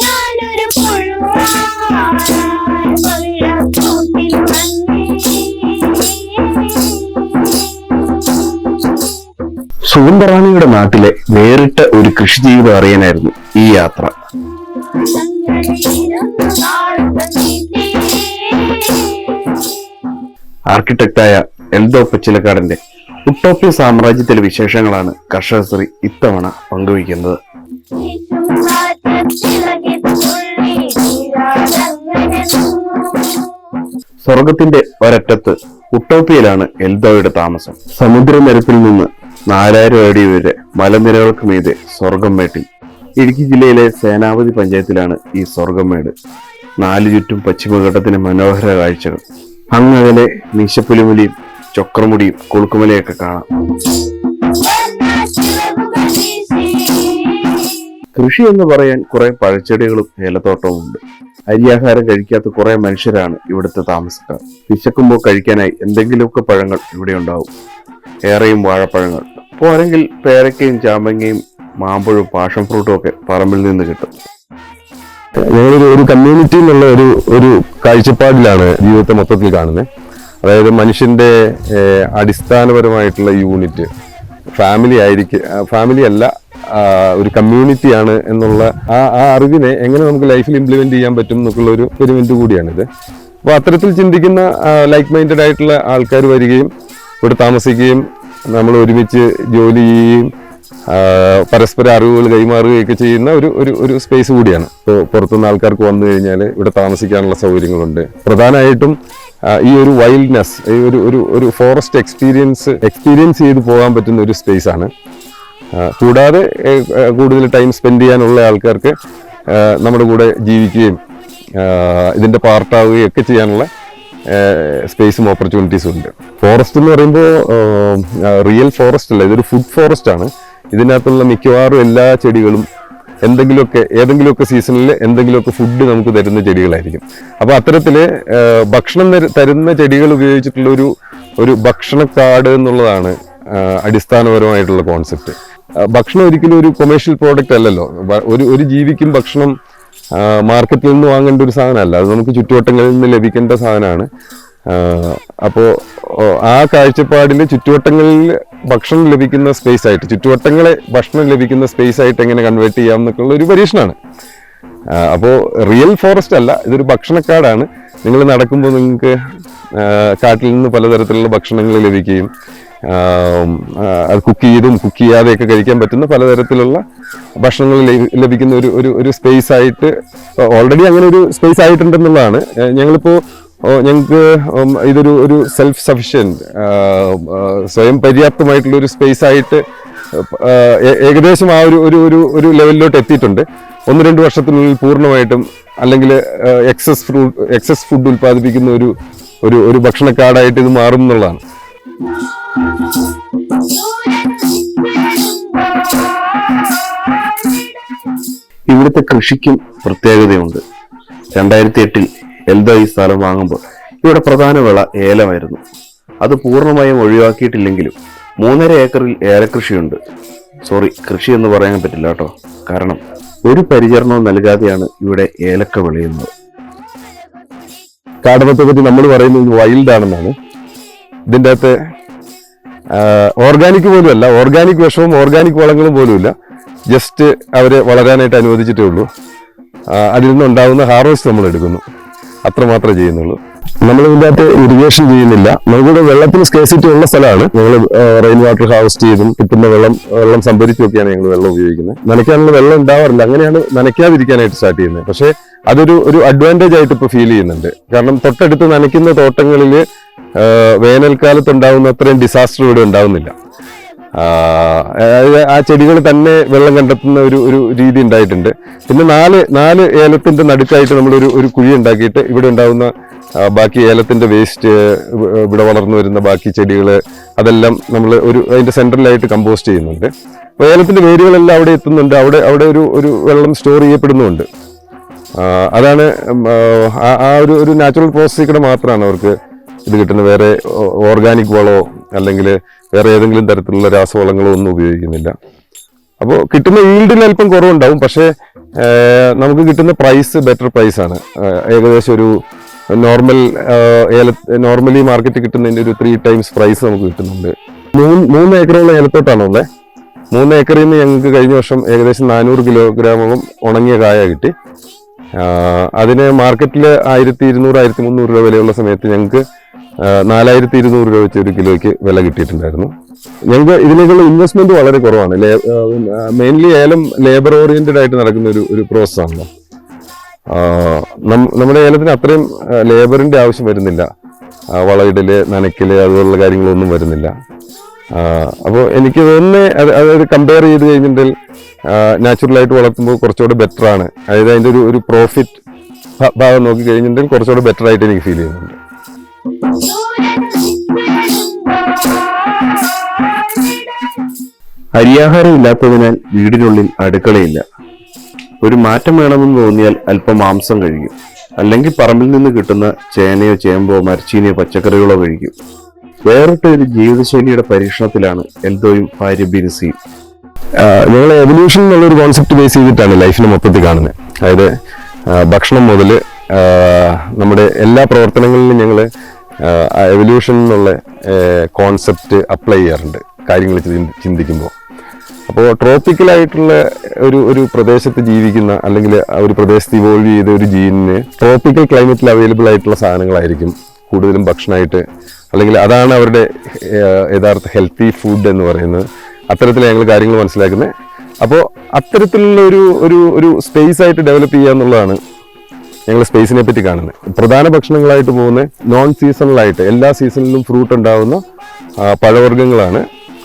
ഞാനൊരു സുഗന്ധറാണിയുടെ നാട്ടിലെ വേറിട്ട ഒരു കൃഷി ജീവിതം അറിയാനായിരുന്നു ഈ യാത്ര. ആർക്കിടെക്റ്റായ എൽദോ പച്ചിലക്കാടിന്റെ ഉട്ടോപ്യ സാമ്രാജ്യത്തിലെ വിശേഷങ്ങളാണ് കർഷകശ്രീ ഇത്തവണ പങ്കുവയ്ക്കുന്നത്. സ്വർഗത്തിന്റെ ഒരറ്റത്ത് ഉട്ടോപ്പിയയിലാണ് എൽദോയുടെ താമസം. സമുദ്രനിരപ്പിൽ നിന്ന് നാലായിരം അടി വരെ മലനിരകൾക്ക് മീതെ സ്വർഗമേട്ടിൽ ഇടുക്കി ജില്ലയിലെ സേനാപതി പഞ്ചായത്തിലാണ് ഈ സ്വർഗമേട് നാലു ചുറ്റും പശ്ചിമഘട്ടത്തിന് മനോഹര കാഴ്ചകൾ. അങ്ങകലെ മീശപ്പുലിമുലിയും ചൊക്രമുടിയും കുളുക്കുമലയൊക്കെ കാണാം. കൃഷി എന്ന് പറയാൻ കുറെ പഴച്ചെടികളും ഏലത്തോട്ടവും ഉണ്ട് അരിയാഹാരം കഴിക്കാത്ത കുറെ മനുഷ്യരാണ് ഇവിടുത്തെ താമസക്കാർ. വിശക്കുമ്പോൾ കഴിക്കാനായി എന്തെങ്കിലുമൊക്കെ പഴങ്ങൾ ഇവിടെ ഉണ്ടാവും. ഏറെയും വാഴപ്പഴങ്ങൾ. പോരെങ്കിൽ പേരക്കയും ചാമ്പങ്ങയും മാമ്പഴവും പാഷൻ ഫ്രൂട്ടും ഒക്കെ പറമ്പിൽ നിന്ന് കിട്ടും. ഞങ്ങളൊരു ഒരു കമ്മ്യൂണിറ്റി എന്നുള്ള ഒരു ഒരു കാഴ്ചപ്പാടിലാണ് ജീവിതത്തെ മൊത്തത്തിൽ കാണുന്നത്. അതായത് മനുഷ്യന്റെ അടിസ്ഥാനപരമായിട്ടുള്ള യൂണിറ്റ് ഫാമിലി ആയിരിക്കും ഫാമിലി അല്ല ഒരു കമ്മ്യൂണിറ്റിയാണ് എന്നുള്ള ആ ആ അറിവിനെ എങ്ങനെ നമുക്ക് ലൈഫിൽ ഇംപ്ലിമെന്റ് ചെയ്യാൻ പറ്റും എന്നൊക്കെയുള്ള ഒരു എക്സ്പെരിമെന്റ് കൂടിയാണിത്. അപ്പോൾ അത്തരത്തിൽ ചിന്തിക്കുന്ന ലൈക്ക് മൈൻഡഡ് ആയിട്ടുള്ള ആൾക്കാർ വരികയും ഇവിടെ താമസിക്കുകയും നമ്മൾ ഒരുമിച്ച് ജോലി ചെയ്യുകയും പരസ്പര അറിവുകൾ കൈമാറുകയൊക്കെ ചെയ്യുന്ന ഒരു ഒരു ഒരു സ്പേസ് കൂടിയാണ്. ഇപ്പോൾ പുറത്തുനിന്ന് ആൾക്കാർക്ക് വന്നു കഴിഞ്ഞാൽ ഇവിടെ താമസിക്കാനുള്ള സൗകര്യങ്ങളുണ്ട്. പ്രധാനമായിട്ടും ഈ ഒരു വൈൽഡ്നെസ് ഈ ഒരു ഒരു ഒരു ഫോറസ്റ്റ് എക്സ്പീരിയൻസ് എക്സ്പീരിയൻസ് ചെയ്ത് പോകാൻ പറ്റുന്ന ഒരു സ്പേസ് ആണ്. കൂടാതെ കൂടുതൽ ടൈം സ്പെൻഡ് ചെയ്യാനുള്ള ആൾക്കാർക്ക് നമ്മുടെ കൂടെ ജീവിക്കുകയും ഇതിന്റെ പാർട്ടാവുകയും ഒക്കെ ചെയ്യാനുള്ള സ്പേസും ഓപ്പർച്യൂണിറ്റീസും ഉണ്ട്. ഫോറസ്റ്റ് എന്ന് പറയുമ്പോൾ റിയൽ ഫോറസ്റ്റ് അല്ല ഇതൊരു ഫുഡ് ഫോറസ്റ്റ് ആണ്. ഇതിനകത്തുള്ള മിക്കവാറും എല്ലാ ചെടികളും എന്തെങ്കിലുമൊക്കെ ഏതെങ്കിലുമൊക്കെ സീസണിൽ എന്തെങ്കിലുമൊക്കെ ഫുഡ് നമുക്ക് തരുന്ന ചെടികളായിരിക്കും. അപ്പോൾ അത്തരത്തിൽ ഭക്ഷണം തരുന്ന ചെടികൾ ഉപയോഗിച്ചിട്ടുള്ള ഒരു ഒരു ഭക്ഷണ ഭക്ഷണക്കാട് എന്നുള്ളതാണ് അടിസ്ഥാനപരമായിട്ടുള്ള കോൺസെപ്റ്റ് ഭക്ഷണം ഒരിക്കലും ഒരു കൊമേഴ്ഷ്യൽ പ്രോഡക്റ്റ് അല്ലല്ലോ. ഒരു ഒരു ജീവിക്കും ഭക്ഷണം മാർക്കറ്റിൽ നിന്ന് വാങ്ങേണ്ട ഒരു സാധനമല്ല. അത് നമുക്ക് ചുറ്റുവട്ടങ്ങളിൽ നിന്ന് ലഭിക്കേണ്ട സാധനമാണ്. അപ്പോൾ ആ കാഴ്ചപ്പാടിൽ ചുറ്റുവട്ടങ്ങളിൽ ഭക്ഷണം ലഭിക്കുന്ന സ്പേസ് ആയിട്ട് ചുറ്റുവട്ടങ്ങളെ ഭക്ഷണം ലഭിക്കുന്ന സ്പേസ് ആയിട്ട് എങ്ങനെ കൺവേർട്ട് ചെയ്യാം എന്നൊക്കെയുള്ള ഒരു പരീക്ഷണമാണ് അപ്പോൾ റിയൽ ഫോറസ്റ്റ് അല്ല ഇതൊരു ഭക്ഷണക്കാടാണ്. നിങ്ങൾ നടക്കുമ്പോൾ നിങ്ങൾക്ക് കാട്ടിൽ നിന്ന് പലതരത്തിലുള്ള ഭക്ഷണങ്ങൾ ലഭിക്കുകയും അത് കുക്ക് ചെയ്തും കുക്ക് ചെയ്യാതെയൊക്കെ കഴിക്കാൻ പറ്റുന്ന പലതരത്തിലുള്ള ഭക്ഷണങ്ങൾ ലഭി- ലഭിക്കുന്ന ഒരു ഒരു ഒരു സ്പേസ് ആയിട്ട് ഓൾറെഡി അങ്ങനെ ഒരു സ്പേസ് ആയിട്ടുണ്ടെന്നുള്ളതാണ്. ഞങ്ങളിപ്പോൾ ഞങ്ങൾക്ക് ഇതൊരു ഒരു സെൽഫ് സഫിഷ്യന്റ് സ്വയം പര്യാപ്തമായിട്ടുള്ള ഒരു സ്പേസ് ആയിട്ട് ഏകദേശം ആ ഒരു ഒരു ഒരു ഒരു ലെവലിലോട്ട് എത്തിയിട്ടുണ്ട്. ഒന്ന് രണ്ട് വർഷത്തിനുള്ളിൽ പൂർണമായിട്ടും അല്ലെങ്കിൽ എക്സസ് ഫ്രൂട്ട് എക്സസ് ഫുഡ് ഉൽപ്പാദിപ്പിക്കുന്ന ഒരു ഒരു ഒരു ഭക്ഷണക്കാടായിട്ട് ഇത് മാറും എന്നുള്ളതാണ്. ഇവിടുത്തെ കൃഷിക്കും പ്രത്യേകതയുണ്ട്. രണ്ടായിരത്തി എട്ടിൽ എൽദോ ഈ സ്ഥലം വാങ്ങുമ്പോൾ ഇവിടെ പ്രധാന വിള ഏലമായിരുന്നു. അത് പൂർണമായും ഒഴിവാക്കിയിട്ടില്ലെങ്കിലും മൂന്നര ഏക്കറിൽ ഏലക്കൃഷിയുണ്ട് സോറി കൃഷി എന്ന് പറയാൻ പറ്റില്ല കേട്ടോ. കാരണം ഒരു പരിചരണവും നൽകാതെയാണ് ഇവിടെ ഏലക്ക വിളയുന്നത്. കാടമത്തെ പറ്റി നമ്മൾ പറയുന്നത് വൈൽഡ് ആണെന്നാണ്. ഇതിന്റെ അകത്ത് ഓർഗാനിക് പോലും അല്ല ഓർഗാനിക് വിഷവും ഓർഗാനിക് വളങ്ങളും പോലുമില്ല. ജസ്റ്റ് അവരെ വളരാനായിട്ട് അനുവദിച്ചിട്ടേ ഉള്ളൂ. അതിൽ നിന്നുണ്ടാകുന്ന ഹാർവസ്റ്റ് നമ്മൾ എടുക്കുന്നു അത്രമാത്രമേ ചെയ്യുന്നുള്ളൂ. നമ്മൾ ഇതിന്റെ അകത്ത് ഇറിഗേഷൻ ചെയ്യുന്നില്ല. നമുക്കിവിടെ വെള്ളത്തിന് സ്കേസിറ്റി ഉള്ള സ്ഥലമാണ്. ഞങ്ങൾ റെയിൻ വാട്ടർ ഹാർവസ്റ്റ് ചെയ്തും കിട്ടുന്ന വെള്ളം വെള്ളം സംഭരിച്ചൊക്കെയാണ് ഞങ്ങൾ വെള്ളം ഉപയോഗിക്കുന്നത്. നനയ്ക്കാനുള്ള വെള്ളം ഉണ്ടാവാറില്ല. അങ്ങനെയാണ് നനയ്ക്കാതിരിക്കാനായിട്ട് സ്റ്റാർട്ട് ചെയ്യുന്നത്. പക്ഷേ അതൊരു ഒരു അഡ്വാന്റേജ് ആയിട്ട് ഇപ്പോൾ ഫീൽ ചെയ്യുന്നുണ്ട്. കാരണം തൊട്ടടുത്ത് നനയ്ക്കുന്ന തോട്ടങ്ങളിൽ വേനൽക്കാലത്ത് ഉണ്ടാവുന്ന അത്രയും ഡിസാസ്റ്റർ ഇവിടെ ഉണ്ടാവുന്നില്ല. ആ, ചെടികൾ തന്നെ വെള്ളം കണ്ടെത്തുന്ന ഒരു ഒരു രീതി ഉണ്ടായിട്ടുണ്ട്. പിന്നെ നാല് നാല് ഏലത്തിന്റെ നടുക്കായിട്ട് നമ്മളൊരു ഒരു കുഴി ഉണ്ടാക്കിയിട്ട് ഇവിടെ ഉണ്ടാകുന്ന ആ, ബാക്കി ഏലത്തിന്റെ വേസ്റ്റ് ഇവിടെ വളർന്നു വരുന്ന ബാക്കി ചെടികൾ അതെല്ലാം നമ്മൾ ഒരു അതിന്റെ സെൻട്രലായിട്ട് കമ്പോസ്റ്റ് ചെയ്യുന്നുണ്ട്. അപ്പോൾ ഏലത്തിന്റെ വേരുകളെല്ലാം അവിടെ എത്തുന്നുണ്ട്. അവിടെ അവിടെ ഒരു ഒരു വെള്ളം സ്റ്റോർ ചെയ്യപ്പെടുന്നുണ്ട്. അതാണ് ആ ഒരു ഒരു നാച്ചുറൽ പ്രോസസ്സിൽ കൂടെ മാത്രമാണ് അവർക്ക് ഇത് കിട്ടുന്നത്. വേറെ ഓർഗാനിക് വളമോ അല്ലെങ്കിൽ വേറെ ഏതെങ്കിലും തരത്തിലുള്ള രാസവളങ്ങളോ ഒന്നും ഉപയോഗിക്കുന്നില്ല. അപ്പോൾ കിട്ടുന്ന ഈൽഡിൽ അല്പം കുറവുണ്ടാവും. പക്ഷേ നമുക്ക് കിട്ടുന്ന പ്രൈസ് ബെറ്റർ പ്രൈസാണ് ഏകദേശം ഒരു നോർമൽ ഏല നോർമലി മാർക്കറ്റ് കിട്ടുന്നതിന്റെ ഒരു ത്രീ ടൈംസ് പ്രൈസ് നമുക്ക് കിട്ടുന്നുണ്ട്. മൂന്ന് മൂന്ന് ഏക്കറോളം ഏലത്തോട്ടാണോ ഉള്ളത് മൂന്ന് ഏക്കറിൽ നിന്ന് ഞങ്ങൾക്ക് കഴിഞ്ഞ വർഷം ഏകദേശം നാനൂറ് കിലോഗ്രാമോളം ഉണങ്ങിയ കായ കിട്ടി. അതിന് മാർക്കറ്റിൽ ആയിരത്തി ഇരുന്നൂറ് ആയിരത്തി മുന്നൂറ് രൂപ വിലയുള്ള സമയത്ത് ഞങ്ങൾക്ക് നാലായിരത്തി ഇരുന്നൂറ് രൂപ വെച്ച് ഒരു കിലോയ്ക്ക് വില കിട്ടിയിട്ടുണ്ടായിരുന്നു. ഞങ്ങൾക്ക് ഇതിലേക്കുള്ള ഇൻവെസ്റ്റ്മെന്റ് വളരെ കുറവാണ്. മെയിൻലി ഏലം ലേബർ ഓറിയന്റഡ് ആയിട്ട് നടക്കുന്ന ഒരു ഒരു പ്രോസസ് ആണല്ലോ. ആഹ് നം- നമ്മുടെ ഏലത്തിന് അത്രയും ലേബറിന്റെ ആവശ്യം വരുന്നില്ല. വളയിടൽ നനയ്ക്കൽ അതുപോലുള്ള കാര്യങ്ങളൊന്നും വരുന്നില്ല. അപ്പോൾ എനിക്ക് തന്നെ അത് അതായത് കമ്പയർ ചെയ്ത് കഴിഞ്ഞിട്ടുണ്ടെങ്കിൽ നാച്ചുറലായിട്ട് വളർത്തുമ്പോൾ കുറച്ചുകൂടെ ബെറ്റർ ആണ്. അതായത് അതിന്റെ ഒരു ഒരു പ്രോഫിറ്റ് ഭാഗം നോക്കി കഴിഞ്ഞിട്ടുണ്ടെങ്കിൽ കുറച്ചുകൂടെ ബെറ്റർ ആയിട്ട് എനിക്ക് ഫീൽ ചെയ്യുന്നുണ്ട്. അരിയാഹാരം ഇല്ലാത്തതിനാൽ വീടിനുള്ളിൽ അടുക്കളയില്ല. ഒരു മാറ്റം വേണമെന്ന് തോന്നിയാൽ അല്പം മാംസം കഴിക്കും. അല്ലെങ്കിൽ പറമ്പിൽ നിന്ന് കിട്ടുന്ന ചേനയോ ചേമ്പോ മരച്ചീനിയോ പച്ചക്കറികളോ കഴിക്കും. വേറിട്ട ഒരു ജീവിതശൈലിയുടെ പരീക്ഷണത്തിലാണ് എൽദോയും ഭാര്യ ബിൻസിയും. ഞങ്ങൾ എവല്യൂഷൻ എന്നുള്ളൊരു കോൺസെപ്റ്റ് ബേസ് ചെയ്തിട്ടാണ് ലൈഫിനെ മൊത്തത്തിൽ കാണുന്നത് അതായത് ഭക്ഷണം മുതൽ നമ്മുടെ എല്ലാ പ്രവർത്തനങ്ങളിലും ഞങ്ങൾ എവല്യൂഷൻ എന്നുള്ള കോൺസെപ്റ്റ് അപ്ലൈ ചെയ്യാറുണ്ട്. കാര്യങ്ങൾ ചിന്തി- ചിന്തിക്കുമ്പോൾ അപ്പോൾ ട്രോപ്പിക്കലായിട്ടുള്ള ഒരു ഒരു പ്രദേശത്ത് ജീവിക്കുന്ന അല്ലെങ്കിൽ ഒരു പ്രദേശത്ത് ഇവോൾവ് ചെയ്ത ഒരു ജീനിന് ട്രോപ്പിക്കൽ ക്ലൈമറ്റിൽ അവൈലബിൾ ആയിട്ടുള്ള സാധനങ്ങളായിരിക്കും കൂടുതലും ഭക്ഷണമായിട്ട് അല്ലെങ്കിൽ അതാണ് അവരുടെ യഥാർത്ഥ ഹെൽത്തി ഫുഡ് എന്ന് പറയുന്നത്. അത്തരത്തിൽ ഞങ്ങൾ കാര്യങ്ങൾ മനസ്സിലാക്കുന്നത് അപ്പോൾ അത്തരത്തിലുള്ള ഒരു ഒരു ഒരു സ്പേസ് ആയിട്ട് ഡെവലപ്പ് ചെയ്യുക എന്നുള്ളതാണ് ഞങ്ങൾ സ്പേസിനെ പറ്റി കാണുന്നത് പ്രധാന ഭക്ഷണങ്ങളായിട്ട് പോകുന്ന നോൺ സീസണലായിട്ട് എല്ലാ സീസണിലും ഫ്രൂട്ട് ഉണ്ടാകുന്ന പഴവർഗങ്ങളാണ്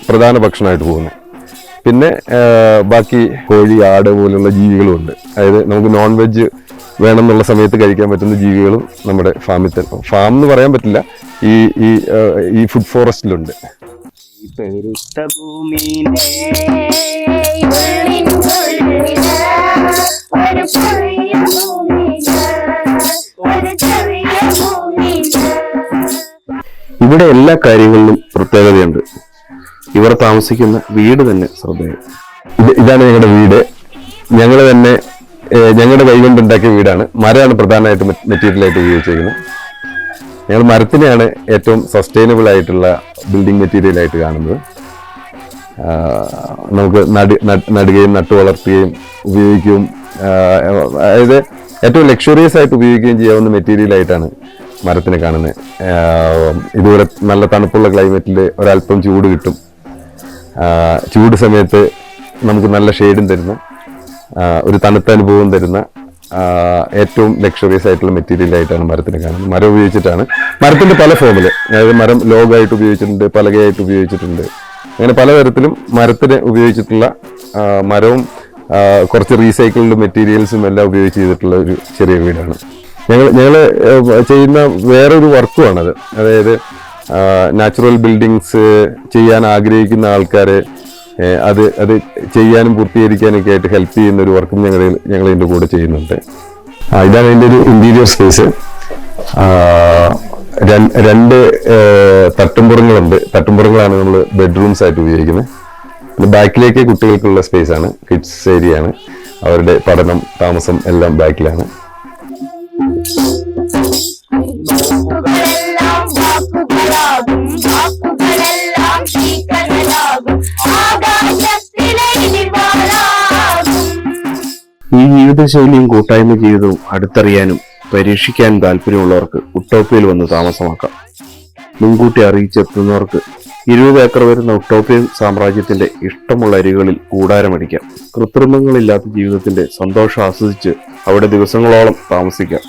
പ്രധാന ഭക്ഷണമായിട്ട് പോകുന്നത് പിന്നെ ബാക്കി കോഴി ആട് പോലുള്ള ജീവികളും ഉണ്ട്. അതായത് നമുക്ക് നോൺ വെജ് വേണമെന്നുള്ള സമയത്ത് കഴിക്കാൻ പറ്റുന്ന ജീവികളും നമ്മുടെ ഫാമിൽ തന്നെ ഫാം എന്ന് പറയാൻ പറ്റില്ല. ഈ ഈ ഈ ഫുഡ് ഫോറസ്റ്റിലുണ്ട് ഇവിടെ എല്ലാ കാര്യങ്ങളിലും പ്രത്യേകതയുണ്ട്. ഇവർ താമസിക്കുന്ന വീട് തന്നെ ശ്രദ്ധേയം. ഇതാണ് ഞങ്ങളുടെ വീട്. ഞങ്ങൾ തന്നെ ഞങ്ങളുടെ കൈകൊണ്ട് ഉണ്ടാക്കിയ വീടാണ്. മരമാണ് പ്രധാനമായിട്ട് മെറ്റീരിയലായിട്ട് ഉപയോഗിച്ചിരിക്കുന്നത് ഞങ്ങൾ മരത്തിനെയാണ് ഏറ്റവും സസ്റ്റൈനബിൾ ആയിട്ടുള്ള ബിൽഡിംഗ് മെറ്റീരിയലായിട്ട് കാണുന്നത്. നമുക്ക് നടി നടുകയും നട്ടു വളർത്തുകയും ഉപയോഗിക്കുകയും അതായത് ഏറ്റവും ലക്ഷറിയസ് ആയിട്ട് ഉപയോഗിക്കുകയും ചെയ്യാവുന്ന മെറ്റീരിയലായിട്ടാണ് മരത്തിനെ കാണുന്നത്. ഇതുവരെ നല്ല തണുപ്പുള്ള ക്ലൈമറ്റിൽ ഒരല്പം ചൂട് കിട്ടും. ചൂട് സമയത്ത് നമുക്ക് നല്ല ഷെയ്ഡും തരുന്ന ഒരു തണുത്ത അനുഭവം തരുന്ന ഏറ്റവും ലക്ഷറിയസ് ആയിട്ടുള്ള മെറ്റീരിയൽ ആയിട്ടാണ് മരത്തിനെ കാണുന്നത്. മരം ഉപയോഗിച്ചിട്ടാണ്. മരത്തിന്റെ പല ഫോമിൽ അതായത് മരം ലോഗായിട്ട് ഉപയോഗിച്ചിട്ടുണ്ട് പലകയായിട്ട് ഉപയോഗിച്ചിട്ടുണ്ട്. അങ്ങനെ പലതരത്തിലും മരത്തിന് ഉപയോഗിച്ചിട്ടുള്ള മരവും കുറച്ച് റീസൈക്കിൾഡ് മെറ്റീരിയൽസും എല്ലാം ഉപയോഗിച്ച് ചെയ്തിട്ടുള്ള ഒരു ചെറിയ വീടാണ്. ഞങ്ങൾ ഞങ്ങൾ ചെയ്യുന്ന വേറൊരു വർക്കുമാണത് അതായത് നാച്ചുറൽ ബിൽഡിങ്സ് ചെയ്യാൻ ആഗ്രഹിക്കുന്ന ആൾക്കാരെ അത് അത് ചെയ്യാനും പൂർത്തീകരിക്കാനും ഒക്കെ ആയിട്ട് ഹെൽപ്പ് ചെയ്യുന്ന ഒരു വർക്കും ഞങ്ങൾ ഞങ്ങൾ ഇതിന്റെ കൂടെ ചെയ്യുന്നുണ്ട്. ഇതാണ് ഇതിന്റെ ഒരു ഇന്റീരിയർ സ്പേസ് രണ്ട് തട്ടുംപുറങ്ങളുണ്ട്. തട്ടുംപുറങ്ങളാണ് നമ്മൾ ബെഡ്റൂംസ് ആയിട്ട് ഉപയോഗിക്കുന്നത്. പിന്നെ ബാക്കിലേക്ക് കുട്ടികൾക്കുള്ള സ്പേസ് ആണ് കിഡ്സ് ഏരിയ ആണ്. അവരുടെ പഠനം താമസം എല്ലാം ബാക്കിലാണ്. ഈ ജീവിതശൈലിയും കൂട്ടായ്മ ജീവിതവും അടുത്തറിയാനും പരീക്ഷിക്കാൻ താല്പര്യമുള്ളവർക്ക് ഉട്ടോപ്പിയിൽ വന്ന് താമസമാക്കാം. മുൻകൂട്ടി അറിയിച്ചെത്തുന്നവർക്ക് ഇരുപത് ഏക്കർ വരുന്ന ഉട്ടോപ്യൻ സാമ്രാജ്യത്തിന്റെ ഇഷ്ടമുള്ള അരികളിൽ കൂടാരമടിക്കാം കൃത്രിമങ്ങളില്ലാത്ത ജീവിതത്തിന്റെ സന്തോഷം ആസ്വദിച്ച് അവിടെ ദിവസങ്ങളോളം താമസിക്കാം.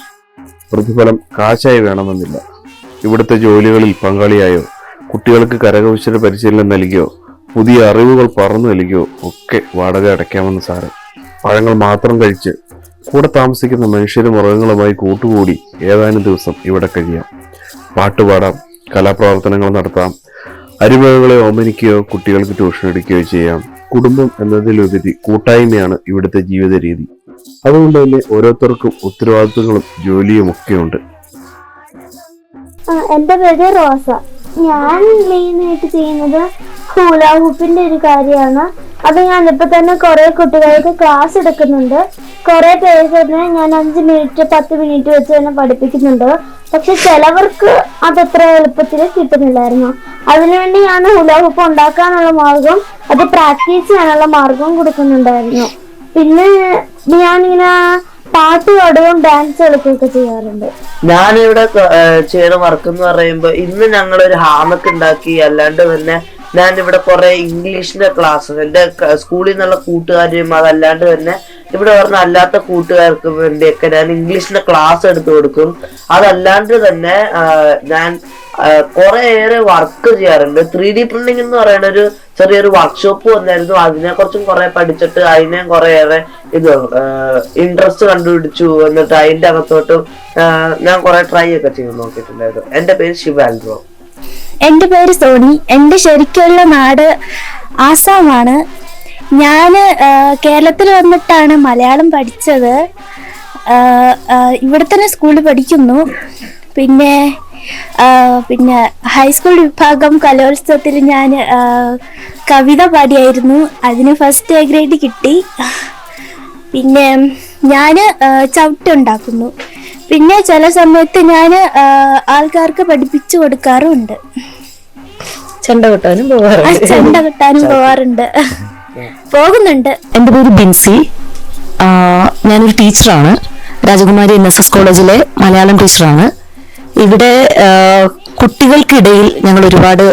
പ്രതിഫലം കാശായി വേണമെന്നില്ല. ഇവിടുത്തെ ജോലികളിൽ പങ്കാളിയായോ കുട്ടികൾക്ക് കരകൗശല പരിശീലനം നൽകിയോ പുതിയ അറിവുകൾ പറഞ്ഞു നൽകിയോ ഒക്കെ വാടക അടയ്ക്കാമെന്ന് സാരം. പഴങ്ങൾ മാത്രം കഴിച്ച് കൂടെ താമസിക്കുന്ന മനുഷ്യരും മൃഗങ്ങളുമായി കൂട്ടുകൂടി ഏതാനും ദിവസം ഇവിടെ കഴിയാം. പാട്ടുപാടാം കലാപ്രവർത്തനങ്ങൾ നടത്താം അരിമകളെ ഓമനിക്കുകയോ കുട്ടികൾക്ക് ട്യൂഷൻ എടുക്കുകയോ ചെയ്യാം. കുടുംബം എന്നതിലുപരി കൂട്ടായ്മയാണ് ഇവിടുത്തെ ജീവിത രീതി അതുകൊണ്ട് തന്നെ ഓരോരുത്തർക്കും ഉത്തരവാദിത്വങ്ങളും ജോലിയും ഒക്കെ ഉണ്ട് എന്റെ പേര് റോസ. ഞാൻ മെയിൻ ആയിട്ട് ചെയ്യുന്നത് ഹൂല ഹൂപ്പിന്റെ ഒരു കാര്യമാണ്. അത് ഞാൻ ഇപ്പൊ തന്നെ കുറെ കുട്ടികൾക്ക് ക്ലാസ് എടുക്കുന്നുണ്ട്. കുറെ പേഴ്സണിനെ ഞാൻ അഞ്ച് മിനിറ്റ് പത്ത് മിനിറ്റ് വെച്ച് തന്നെ പഠിപ്പിക്കുന്നുണ്ട്. പക്ഷെ ചിലവർക്ക് അതത്ര എളുപ്പത്തിൽ കിട്ടുന്നില്ലായിരുന്നു. അതിനുവേണ്ടി ഞാൻ ഉലോഹപ്പ് ഉണ്ടാക്കാനുള്ള മാർഗം അത് പ്രാക്ടീസ് ചെയ്യാനുള്ള മാർഗവും കൊടുക്കുന്നുണ്ടായിരുന്നു. പിന്നെ ഞാനിങ്ങനെ പാട്ട് പാടുകയും ഡാൻസ് കളിക്കുകയൊക്കെ ചെയ്യാറുണ്ട്. ഞാനിവിടെ ചെയ്യുന്ന വർക്ക് എന്ന് പറയുമ്പോ ഇന്ന് ഞങ്ങൾ ഒരു ഹാമക്ക് ഉണ്ടാക്കി അല്ലാണ്ട് തന്നെ ഞാൻ ഇവിടെ കുറെ ഇംഗ്ലീഷിന്റെ ക്ലാസ് എന്റെ ക- സ്കൂളിൽ നിന്നുള്ള കൂട്ടുകാരും അതല്ലാണ്ട് തന്നെ ഇവിടെ പറഞ്ഞ അല്ലാത്ത കൂട്ടുകാർക്ക് വേണ്ടിയൊക്കെ ഞാൻ ഇംഗ്ലീഷിന്റെ ക്ലാസ് എടുത്തു കൊടുക്കും. അതല്ലാണ്ട് തന്നെ ഞാൻ കുറെ ഏറെ വർക്ക് ചെയ്യാറുണ്ട്. ത്രീ ഡി പ്രിന്റിംഗ് എന്ന് പറയുന്ന ഒരു ചെറിയൊരു വർക്ക്ഷോപ്പ് വന്നായിരുന്നു. അതിനെ കുറിച്ചും കുറെ പഠിച്ചിട്ട് അതിനെ കുറെ ഏറെ ഇത് ഇൻട്രസ്റ്റ് കണ്ടുപിടിച്ചു. എന്നിട്ട് അതിന്റെ അകത്തോട്ടും ഞാൻ കുറെ ട്രൈ ഒക്കെ ചെയ്ത് നോക്കിയിട്ടുണ്ടായിരുന്നു. എന്റെ പേര് ശിവാൻഡ്രോ എന്റെ പേര് സോണി. എന്റെ ശരിക്കുള്ള നാട് ആസാമാണ്. ഞാൻ കേരളത്തിൽ വന്നിട്ടാണ് മലയാളം പഠിച്ചത്. ഇവിടെ തന്നെ സ്കൂളിൽ പഠിക്കുന്നു. പിന്നെ പിന്നെ ഹൈസ്കൂൾ വിഭാഗം കലോത്സവത്തിൽ ഞാൻ കവിത പാടിയായിരുന്നു. അതിന് ഫസ്റ്റ് എ ഗ്രേഡ് കിട്ടി. പിന്നെ ഞാൻ ചവിട്ടി ഉണ്ടാക്കുന്നു പിന്നെ ചില സമയത്ത് ഞാൻ ആൾക്കാർക്ക് പഠിപ്പിച്ചു കൊടുക്കാറുണ്ട്. ചെണ്ട കൊട്ടാനും പോവാറുണ്ട്. പോകാറുണ്ട് ചെണ്ട കൊട്ടാനും പോവാറുണ്ട്. പോകുന്നുണ്ട്. എന്റെ പേര് ബിൻസി. ഞാനൊരു ടീച്ചറാണ്. രാജകുമാരി എൻ എസ് എസ് കോളേജിലെ മലയാളം ടീച്ചറാണ്. ഇവിടെ കുട്ടികൾക്കിടയിൽ ഞങ്ങൾ ഒരുപാട്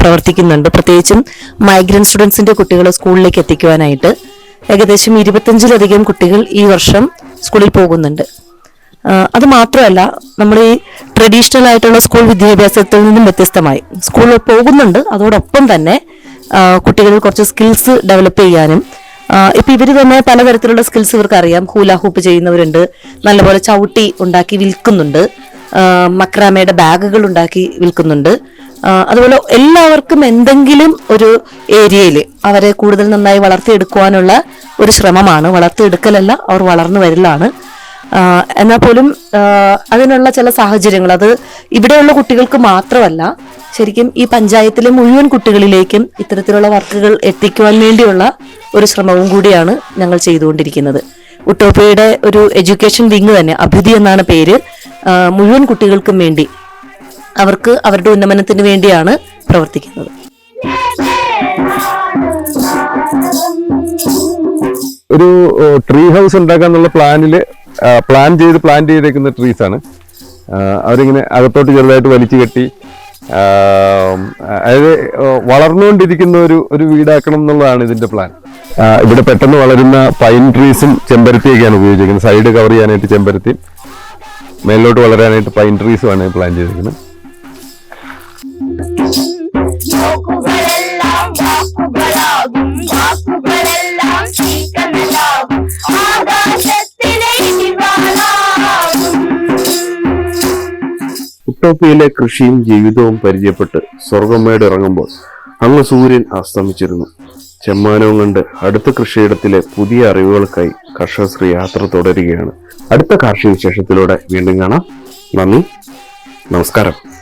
പ്രവർത്തിക്കുന്നുണ്ട്. പ്രത്യേകിച്ചും മൈഗ്രന്റ് സ്റ്റുഡൻസിന്റെ കുട്ടികളെ സ്കൂളിലേക്ക് എത്തിക്കുവാനായിട്ട്. ഏകദേശം ഇരുപത്തഞ്ചിലധികം കുട്ടികൾ ഈ വർഷം സ്കൂളിൽ പോകുന്നുണ്ട്. അത് മാത്രമല്ല നമ്മൾ ഈ ട്രഡീഷണൽ ആയിട്ടുള്ള സ്കൂൾ വിദ്യാഭ്യാസത്തിൽ നിന്നും വ്യത്യസ്തമായി. സ്കൂളിൽ പോകുന്നുണ്ട് അതോടൊപ്പം തന്നെ കുട്ടികളിൽ കുറച്ച് സ്കിൽസ് ഡെവലപ്പ് ചെയ്യാനും. ഇപ്പൊ ഇവർ തന്നെ പലതരത്തിലുള്ള സ്കിൽസ് ഇവർക്ക് അറിയാം ഹൂല ഹൂപ്പ് ചെയ്യുന്നവരുണ്ട് നല്ലപോലെ ചവിട്ടി ഉണ്ടാക്കി വിൽക്കുന്നുണ്ട്. മക്രാമയുടെ ബാഗുകൾ ഉണ്ടാക്കി വിൽക്കുന്നുണ്ട്. അതുപോലെ എല്ലാവർക്കും എന്തെങ്കിലും ഒരു ഏരിയയിൽ അവരെ കൂടുതൽ നന്നായി വളർത്തിയെടുക്കുവാനുള്ള ഒരു ശ്രമമാണ്. വളർത്തിയെടുക്കലല്ല അവർ വളർന്നു വരലാണ്. എന്നാൽ പോലും അതിനുള്ള ചില സാഹചര്യങ്ങൾ. അത് ഇവിടെയുള്ള കുട്ടികൾക്ക് മാത്രമല്ല ശരിക്കും ഈ പഞ്ചായത്തിലെ മുഴുവൻ കുട്ടികളിലേക്കും ഇത്തരത്തിലുള്ള വർക്കുകൾ എത്തിക്കുവാൻ വേണ്ടിയുള്ള ഒരു ശ്രമവും കൂടിയാണ് ഞങ്ങൾ ചെയ്തുകൊണ്ടിരിക്കുന്നത്. ഉട്ടോപ്പയുടെ ഒരു എഡ്യൂക്കേഷൻ വിങ് തന്നെ അഭ്യുതി എന്നാണ് പേര് മുഴുവൻ കുട്ടികൾക്കും വേണ്ടി അവർക്ക് അവരുടെ ഉന്നമനത്തിന് വേണ്ടിയാണ് പ്രവർത്തിക്കുന്നത്. ഒരു ട്രീ ഹൗസ് ഉണ്ടാക്കാന്നുള്ള പ്ലാനിൽ പ്ലാൻ ചെയ്ത് പ്ലാൻ ചെയ്തേക്കുന്ന ട്രീസ് ആണ്. അവരിങ്ങനെ അകത്തോട്ട് ചെറുതായിട്ട് വലിച്ചു കെട്ടി അതായത് വളർന്നുകൊണ്ടിരിക്കുന്ന ഒരു ഒരു വീടാക്കണം എന്നുള്ളതാണ് ഇതിന്റെ പ്ലാൻ ഇവിടെ പെട്ടെന്ന് വളരുന്ന പൈൻ ട്രീസും ചെമ്പരത്തിയൊക്കെയാണ് ഉപയോഗിച്ചിരിക്കുന്നത്. സൈഡ് കവർ ചെയ്യാനായിട്ട് ചെമ്പരത്തി മേലോട്ട് വളരാനായിട്ട് പൈൻ ട്രീസുമാണ് പ്ലാൻ ചെയ്തിരിക്കുന്നത്. ഉട്ടോപ്പിയിലെ കൃഷിയും ജീവിതവും പരിചയപ്പെട്ട് സ്വർഗമേട് ഇറങ്ങുമ്പോൾ അങ്ങ് സൂര്യൻ അസ്തമിച്ചിരുന്നു. ചെമ്മാനവും കണ്ട് അടുത്ത കൃഷിയിടത്തിലെ പുതിയ അറിവുകൾക്കായി കർഷകശ്രീ യാത്ര തുടരുകയാണ്. അടുത്ത കാർഷിക വിശേഷത്തിലൂടെ വീണ്ടും കാണാം. നന്ദി. നമസ്കാരം.